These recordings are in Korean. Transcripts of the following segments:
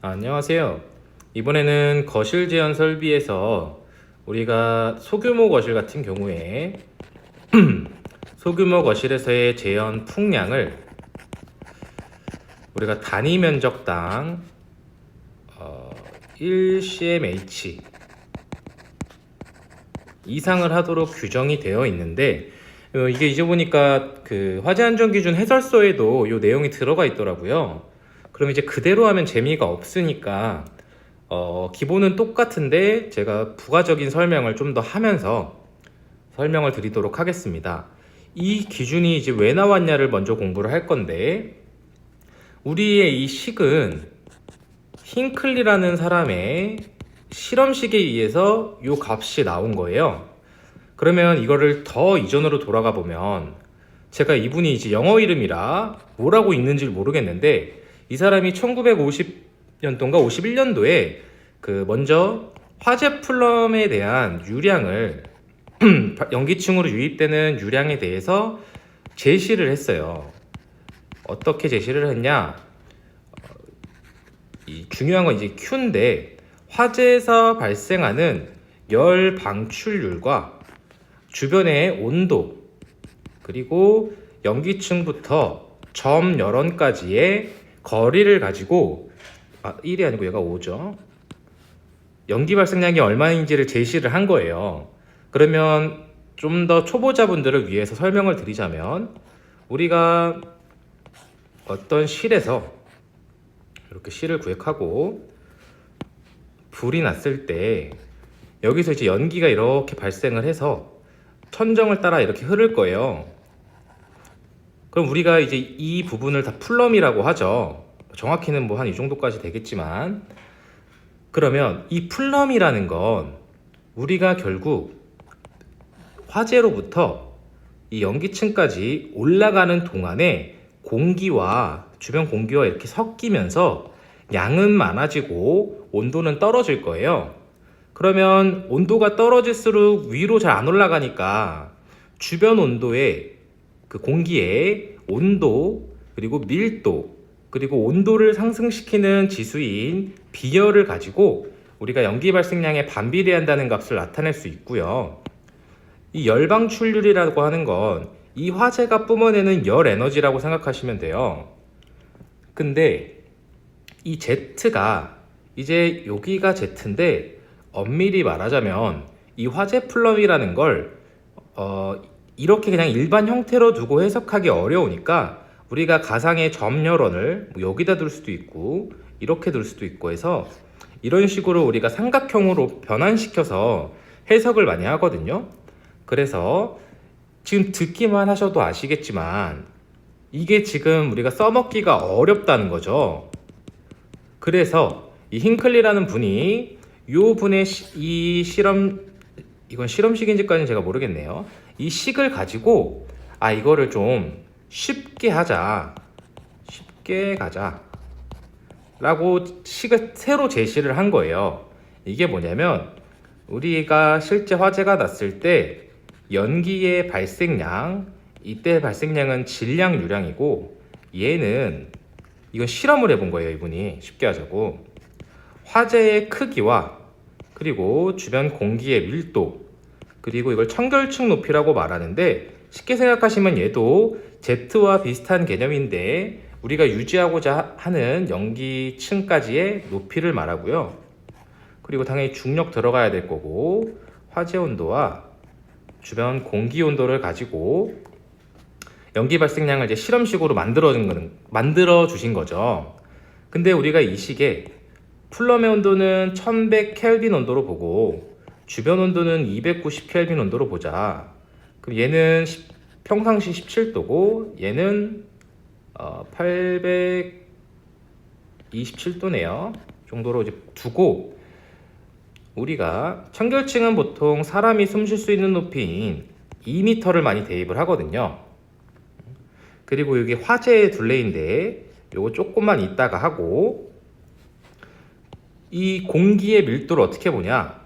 아, 안녕하세요. 이번에는 거실 제한 설비에서 우리가 소규모 거실 같은 경우에 소규모 거실에서의 제연 풍량을 우리가 단위 면적당 어, 1cmh 이상을 하도록 규정이 되어 있는데 어, 이게 이제 보니까 그 화재 안전 기준 해설서에도 이 내용이 들어가 있더라고요. 그럼 이제 그대로 하면 재미가 없으니까 어, 기본은 똑같은데 제가 부가적인 설명을 좀 더 하면서 설명을 드리도록 하겠습니다. 이 기준이 이제 왜 나왔냐를 먼저 공부를 할 건데 우리의 이 식은 힌클리라는 사람의 실험식에 의해서 이 값이 나온 거예요. 그러면 이거를 더 이전으로 돌아가 보면 제가 이분이 이제 영어 이름이라 뭐라고 읽는지 모르겠는데 이 사람이 1950년도인가 51년도에 그 먼저 화재 플럼에 대한 유량을 연기층으로 유입되는 유량에 대해서 제시를 했어요. 어떻게 제시를 했냐? 중요한 건 이제 Q인데 화재에서 발생하는 열 방출률과 주변의 온도 그리고 연기층부터 점 열원까지의 거리를 가지고 아 1이 아니고 얘가 5죠. 연기 발생량이 얼마인지를 제시를 한 거예요. 그러면 좀 더 초보자분들을 위해서 설명을 드리자면 우리가 어떤 실에서 이렇게 실을 구획하고 불이 났을 때 여기서 이제 연기가 이렇게 발생을 해서 천정을 따라 이렇게 흐를 거예요. 그럼 우리가 이제 이 부분을 다 플럼이라고 하죠. 정확히는 뭐 한 이 정도까지 되겠지만 그러면 이 플럼이라는 건 우리가 결국 화재로부터 이 연기층까지 올라가는 동안에 공기와 주변 공기와 이렇게 섞이면서 양은 많아지고 온도는 떨어질 거예요. 그러면 온도가 떨어질수록 위로 잘 안 올라가니까 주변 온도의 그 공기의 온도 그리고 밀도 그리고 온도를 상승시키는 지수인 비열을 가지고 우리가 연기 발생량에 반비례한다는 값을 나타낼 수 있고요. 이 열방 출률이라고 하는 건 이 화재가 뿜어내는 열 에너지라고 생각하시면 돼요. 근데 이 Z가 이제 여기가 Z인데 엄밀히 말하자면 이 화재 플럼이라는 걸 어, 이렇게 그냥 일반 형태로 두고 해석하기 어려우니까 우리가 가상의 점열원을 뭐 여기다 둘 수도 있고 이렇게 둘 수도 있고 해서 이런 식으로 우리가 삼각형으로 변환시켜서 해석을 많이 하거든요. 그래서 지금 듣기만 하셔도 아시겠지만 이게 지금 우리가 써먹기가 어렵다는 거죠. 그래서 이 힌클리라는 분이 요 분의 시- 이 실험 이건 실험식인지까지는 제가 모르겠네요. 이 식을 가지고 아 이거를 좀 쉽게 하자, 쉽게 가자. 라고 식을 새로 제시를 한 거예요. 이게 뭐냐면 우리가 실제 화재가 났을 때 연기의 발생량, 이때 발생량은 질량 유량이고 얘는 이건 실험을 해본 거예요, 이분이 쉽게 하자고. 화재의 크기와 그리고 주변 공기의 밀도 그리고 이걸 청결층 높이라고 말하는데 쉽게 생각하시면 얘도 Z와 비슷한 개념인데 우리가 유지하고자 하는 연기층까지의 높이를 말하고요. 그리고 당연히 중력 들어가야 될 거고 화재 온도와 주변 공기 온도를 가지고 연기 발생량을 이제 실험식으로 만들어 준 만들어 주신 거죠. 근데 우리가 이 식에 플럼의 온도는 1100 켈빈 온도로 보고 주변 온도는 290 켈빈 온도로 보자. 그럼 얘는 10 평상시 17도고 얘는 어, 827도네요. 정도로 이제 두고 우리가 청결층은 보통 사람이 숨 쉴 수 있는 높이인 2m를 많이 대입을 하거든요. 그리고 여기 화재의 둘레인데 요거 조금만 있다가 하고 이 공기의 밀도를 어떻게 보냐?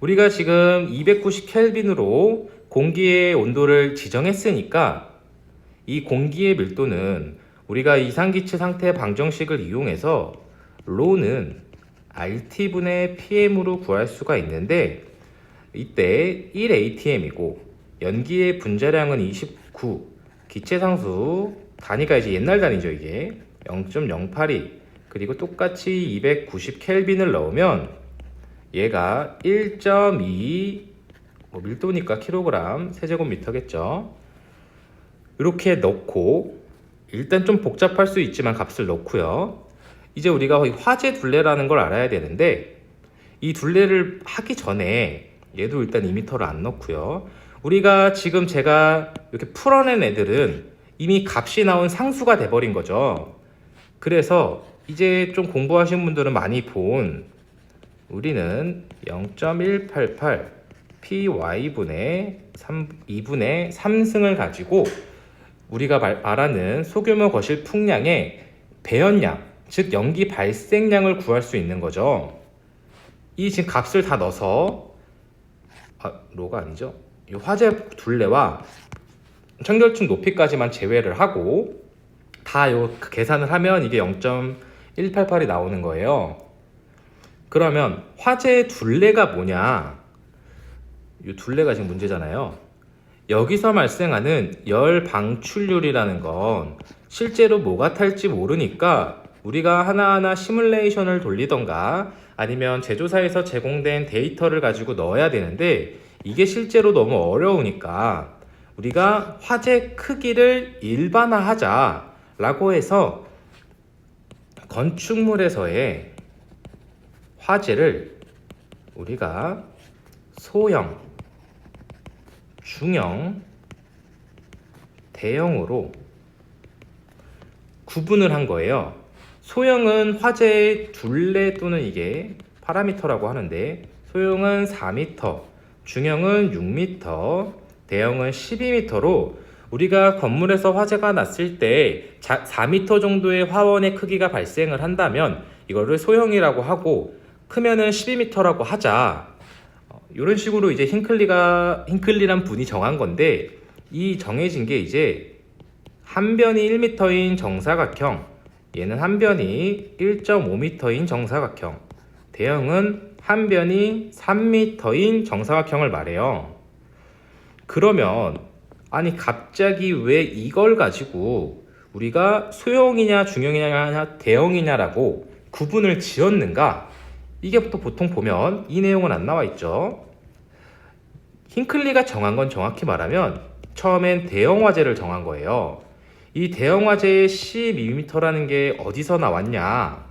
우리가 지금 290 켈빈으로 공기의 온도를 지정했으니까 이 공기의 밀도는 우리가 이상기체 상태 방정식을 이용해서 로는 RT분의 PM으로 구할 수가 있는데 이때 1ATM이고 연기의 분자량은 29 기체 상수 단위가 이제 옛날 단위죠 이게. 0.082 그리고 똑같이 290 켈빈을 넣으면 얘가 1.2 뭐 밀도니까 킬로그램 세제곱미터겠죠. 이렇게 넣고 일단 좀 복잡할 수 있지만 값을 넣고요. 이제 우리가 화재 둘레라는 걸 알아야 되는데 이 둘레를 하기 전에 얘도 일단 2m를 안 넣고요. 우리가 지금 제가 이렇게 풀어낸 애들은 이미 값이 나온 상수가 돼버린 거죠. 그래서 이제 좀 공부하신 분들은 많이 본 우리는 0.188 py분의 3, 2분의 3승을 가지고 우리가 말, 말하는 소규모 거실 풍량의 배연량, 즉 연기 발생량을 구할 수 있는 거죠. 이 지금 값을 다 넣어서 아, 로가 아니죠. 이 화재 둘레와 청결층 높이까지만 제외를 하고 다 요 계산을 하면 이게 0.188이 나오는 거예요. 그러면 화재 둘레가 뭐냐? 이 둘레가 지금 문제잖아요. 여기서 발생하는 열 방출률이라는 건 실제로 뭐가 탈지 모르니까 우리가 하나하나 시뮬레이션을 돌리던가 아니면 제조사에서 제공된 데이터를 가지고 넣어야 되는데 이게 실제로 너무 어려우니까 우리가 화재 크기를 일반화하자라고 해서 건축물에서의 화재를 우리가 소형, 중형, 대형으로 구분을 한 거예요. 소형은 화재의 둘레 또는 이게 파라미터라고 하는데 소형은 4m, 중형은 6m, 대형은 12m로 우리가 건물에서 화재가 났을 때 4m 정도의 화원의 크기가 발생을 한다면 이거를 소형이라고 하고 크면은 12m라고 하자. 이런 식으로 이제 힌클리가 힌클리란 분이 정한 건데 이 정해진 게 이제 한 변이 1m인 정사각형, 얘는 한 변이 1.5m인 정사각형, 대형은 한 변이 3m인 정사각형을 말해요. 그러면 아니 갑자기 왜 이걸 가지고 우리가 소형이냐 중형이냐 대형이냐라고 구분을 지었는가? 이게 또 보통 보면 이 내용은 안 나와 있죠. 힌클리가 정한 건 정확히 말하면 처음엔 대형 화재를 정한 거예요. 이 대형 화재의 12m라는 게 어디서 나왔냐?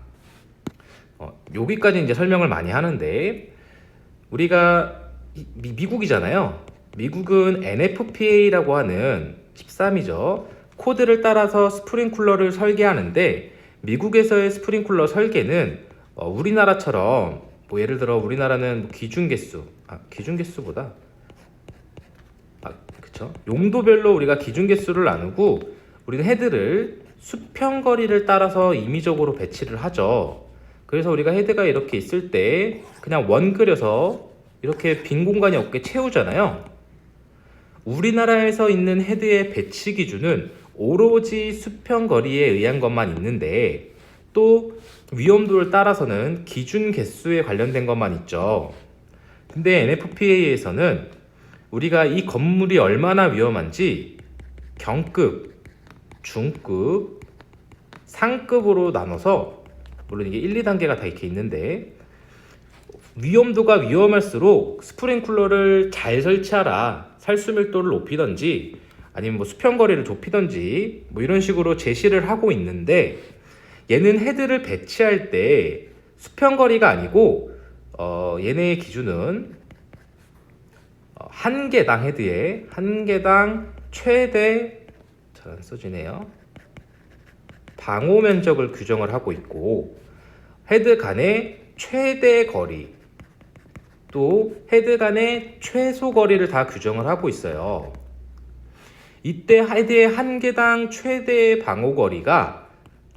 어, 여기까지 이제 설명을 많이 하는데 우리가 미, 미국이잖아요. 미국은 NFPA라고 하는 13이죠. 코드를 따라서 스프링쿨러를 설계하는데 미국에서의 스프링쿨러 설계는 어, 우리나라처럼 뭐 예를 들어 우리나라는 뭐 기준 개수, 아 기준 개수보다 아 그쵸 용도별로 우리가 기준 개수를 나누고 우리는 헤드를 수평 거리를 따라서 임의적으로 배치를 하죠. 그래서 우리가 헤드가 이렇게 있을 때 그냥 원 그려서 이렇게 빈 공간이 없게 채우잖아요. 우리나라에서 있는 헤드의 배치 기준은 오로지 수평 거리에 의한 것만 있는데 또 위험도를 따라서는 기준 개수에 관련된 것만 있죠. 근데 NFPA에서는 우리가 이 건물이 얼마나 위험한지 경급, 중급, 상급으로 나눠서 물론 이게 1, 2단계가 다 이렇게 있는데 위험도가 위험할수록 스프링쿨러를 잘 설치하라. 살수 밀도를 높이던지 아니면 뭐 수평 거리를 좁히던지 뭐 이런 식으로 제시를 하고 있는데 얘는 헤드를 배치할 때 수평 거리가 아니고 어 얘네의 기준은 어, 한 개당 헤드에 한 개당 최대 잘 써지네요. 방호 면적을 규정을 하고 있고 헤드 간의 최대 거리 또 헤드 간의 최소 거리를 다 규정을 하고 있어요. 이때 헤드의 한 개당 최대 방호 거리가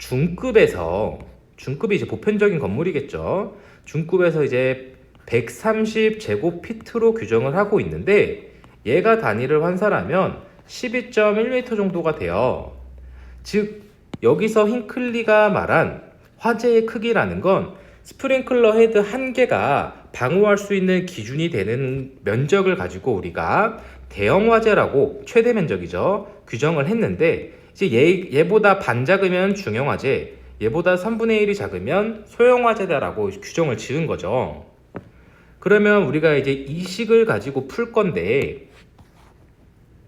중급에서 중급이 이제 보편적인 건물이겠죠. 중급에서 이제 130 제곱피트로 규정을 하고 있는데 얘가 단위를 환산하면 12.1m 정도가 돼요. 즉 여기서 힌클리가 말한 화재의 크기라는 건 스프링클러 헤드 한 개가 방호할 수 있는 기준이 되는 면적을 가지고 우리가 대형 화재라고 최대 면적이죠 규정을 했는데 이제 얘, 얘보다 반 작으면 중형 화재 얘보다 3분의 1이 작으면 소형 화재다라고 규정을 지은 거죠 그러면 우리가 이제 이 식을 가지고 풀 건데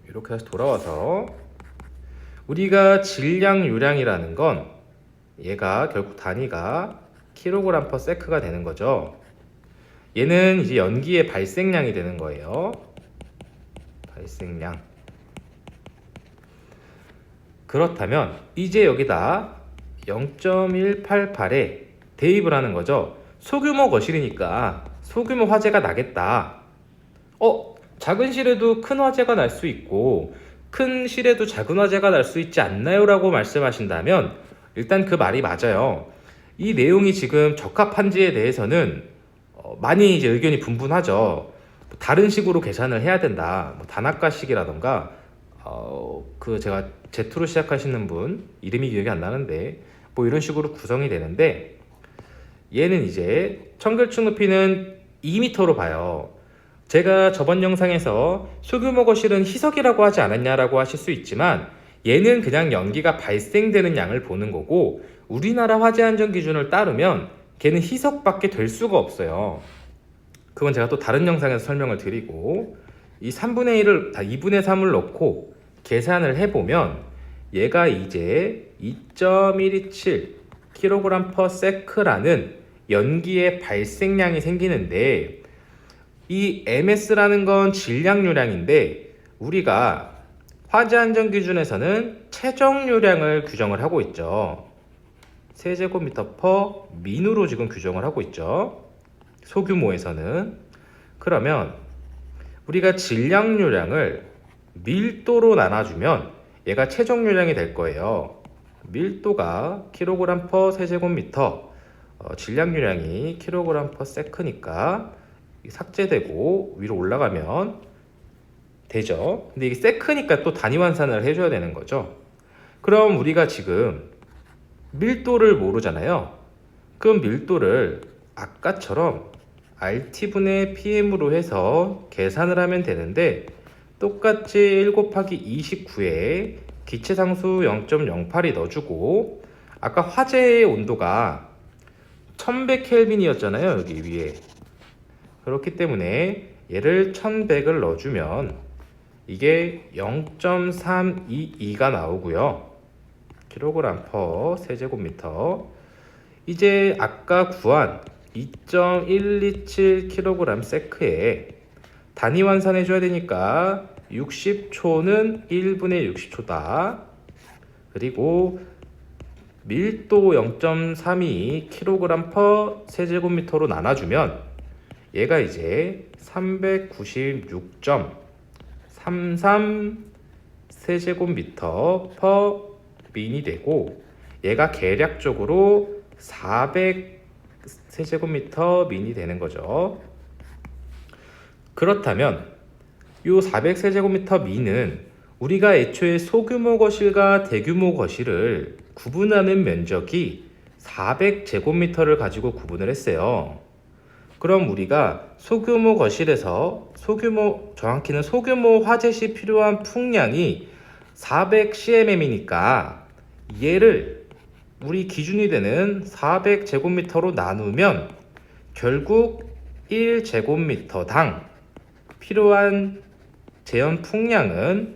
이렇게 해서 돌아와서 우리가 질량 유량이라는 건 얘가 결국 단위가 킬로그램 퍼 세크가 되는 거죠. 얘는 이제 연기의 발생량이 되는 거예요. 발생량. 그렇다면 이제 여기다 0.188에 대입을 하는 거죠. 소규모 거실이니까 소규모 화재가 나겠다. 어, 작은 실에도 큰 화재가 날 수 있고 큰 실에도 작은 화재가 날 수 있지 않나요? 라고 말씀하신다면 일단 그 말이 맞아요. 이 내용이 지금 적합한지에 대해서는 어, 많이 이제 의견이 분분하죠. 뭐 다른 식으로 계산을 해야 된다. 뭐 단학가식이라던가 어, 그 제가 Z로 시작하시는 분 이름이 기억이 안 나는데 뭐 이런 식으로 구성이 되는데 얘는 이제 청결층 높이는 2m로 봐요. 제가 저번 영상에서 소규모 거실은 희석이라고 하지 않았냐라고 하실 수 있지만 얘는 그냥 연기가 발생되는 양을 보는 거고 우리나라 화재 안전 기준을 따르면 걔는 희석밖에 될 수가 없어요. 그건 제가 또 다른 영상에서 설명을 드리고 이 3분의 1을 다 2분의 3을 넣고 계산을 해보면 얘가 이제 2.127 kg per sec라는 연기의 발생량이 생기는데 이 MS라는 건 질량 유량인데 우리가 화재 안전 기준에서는 최종 유량을 규정을 하고 있죠. 세제곱미터 퍼 민으로 지금 규정을 하고 있죠. 소규모에서는 그러면 우리가 질량 유량을 밀도로 나눠주면 얘가 최종유량이 될 거예요. 밀도가 킬로그램 퍼 세제곱미터 어, 질량유량이 킬로그램 퍼 세크니까 삭제되고 위로 올라가면 되죠. 근데 이게 세크니까 또 단위 환산을 해줘야 되는 거죠. 그럼 우리가 지금 밀도를 모르잖아요. 그럼 밀도를 아까처럼 RT분의 PM으로 해서 계산을 하면 되는데 똑같이 1 곱하기 29에 기체 상수 0.08이 넣어주고 아까 화재의 온도가 1100켈빈이었잖아요 여기 위에 그렇기 때문에 얘를 1100을 넣어주면 이게 0.322가 나오고요. 킬로그램 퍼 세제곱미터. 이제 아까 구한 2.127 킬로그램 세크에 단위 환산해 줘야 되니까 60초는 1분의 60초다. 그리고 밀도 0.32 킬로그램 퍼 세제곱미터로 나눠주면 얘가 이제 396.33 세제곱미터 퍼 민이 되고 얘가 계략적으로 400 세제곱미터 민이 되는 거죠. 그렇다면 요400 세제곱미터 민은 우리가 애초에 소규모 거실과 대규모 거실을 구분하는 면적이 400제곱미터를 가지고 구분을 했어요. 그럼 우리가 소규모 거실에서 소규모 정확히는 소규모 화재 시 필요한 풍량이 400cmm이니까 얘를 우리 기준이 되는 400제곱미터로 나누면 결국 1제곱미터당 필요한 제연 풍량은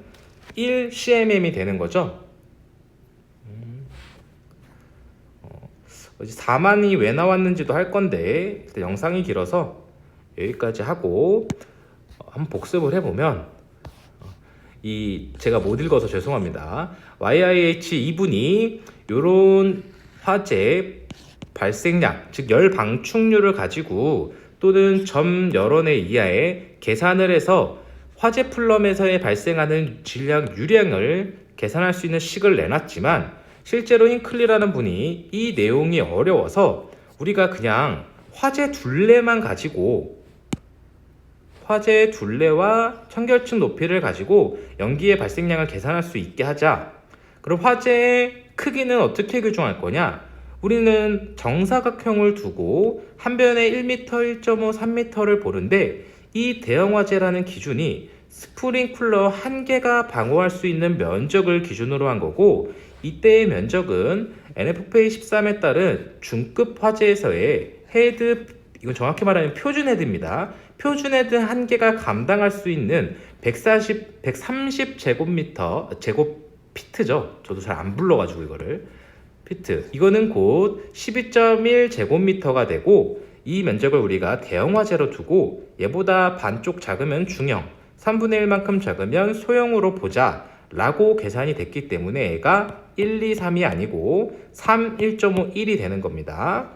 1cmm이 되는 거죠. 어디 4만이 왜 나왔는지도 할 건데 영상이 길어서 여기까지 하고 어, 한번 복습을 해보면 어, 이 제가 못 읽어서 죄송합니다. YIH 2분이 이런 화재 발생량 즉 열 방충률을 가지고 또는 점 여러 회 이하에 계산을 해서 화재 플럼에서의 발생하는 질량 유량을 계산할 수 있는 식을 내놨지만 실제로 힌클리라는 분이 이 내용이 어려워서 우리가 그냥 화재 둘레만 가지고 화재 둘레와 청결층 높이를 가지고 연기의 발생량을 계산할 수 있게 하자. 그럼 화재의 크기는 어떻게 규정할 거냐? 우리는 정사각형을 두고 한 변에 1m, 1.5, 3m를 보는데 이 대형 화재라는 기준이 스프링쿨러 한 개가 방어할 수 있는 면적을 기준으로 한 거고 이때의 면적은 NFPA 13에 따른 중급 화재에서의 헤드 이건 정확히 말하면 표준 헤드입니다. 표준 헤드 한 개가 감당할 수 있는 140, 130 제곱미터 제곱 피트죠. 저도 잘 안 불러가지고 이거를 피트. 이거는 곧 12.1 제곱미터가 되고 이 면적을 우리가 대형 화재로 두고 얘보다 반쪽 작으면 중형, 3분의 1만큼 작으면 소형으로 보자. 라고 계산이 됐기 때문에 얘가 1, 2, 3이 아니고 3, 1.5, 1이 되는 겁니다.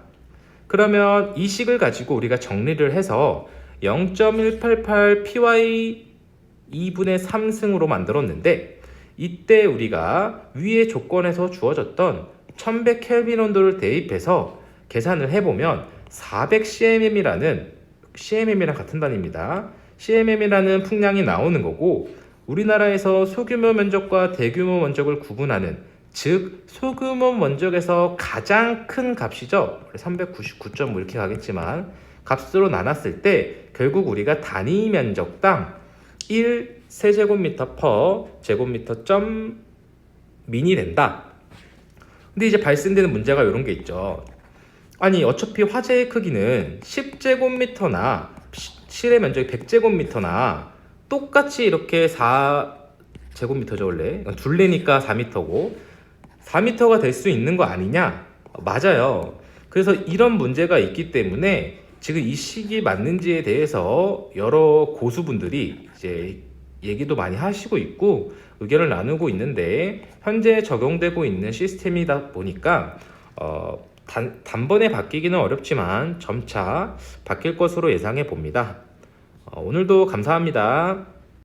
그러면 이 식을 가지고 우리가 정리를 해서 0.188 py 2분의 3승으로 만들었는데 이때 우리가 위의 조건에서 주어졌던 1100 켈빈 온도를 대입해서 계산을 해보면 400 cmm이라는 cmm이랑 같은 단위입니다. cmm이라는 풍량이 나오는 거고 우리나라에서 소규모 면적과 대규모 면적을 구분하는 즉 소규모 면적에서 가장 큰 값이죠. 399.5 이렇게 가겠지만 값으로 나눴을 때 결국 우리가 단위 면적당 1 세제곱미터 퍼 제곱미터 점 민이 된다. 근데 이제 발생되는 문제가 이런 게 있죠. 아니 어차피 화재의 크기는 10제곱미터나 실의 면적이 100제곱미터나 똑같이 이렇게 4제곱미터죠 원래 둘레니까 4미터고 4미터가 될 수 있는 거 아니냐? 맞아요. 그래서 이런 문제가 있기 때문에 지금 이 식이 맞는지에 대해서 여러 고수분들이 이제 얘기도 많이 하시고 있고 의견을 나누고 있는데 현재 적용되고 있는 시스템이다 보니까 어, 단, 단번에 바뀌기는 어렵지만 점차 바뀔 것으로 예상해 봅니다. 어, 오늘도 감사합니다.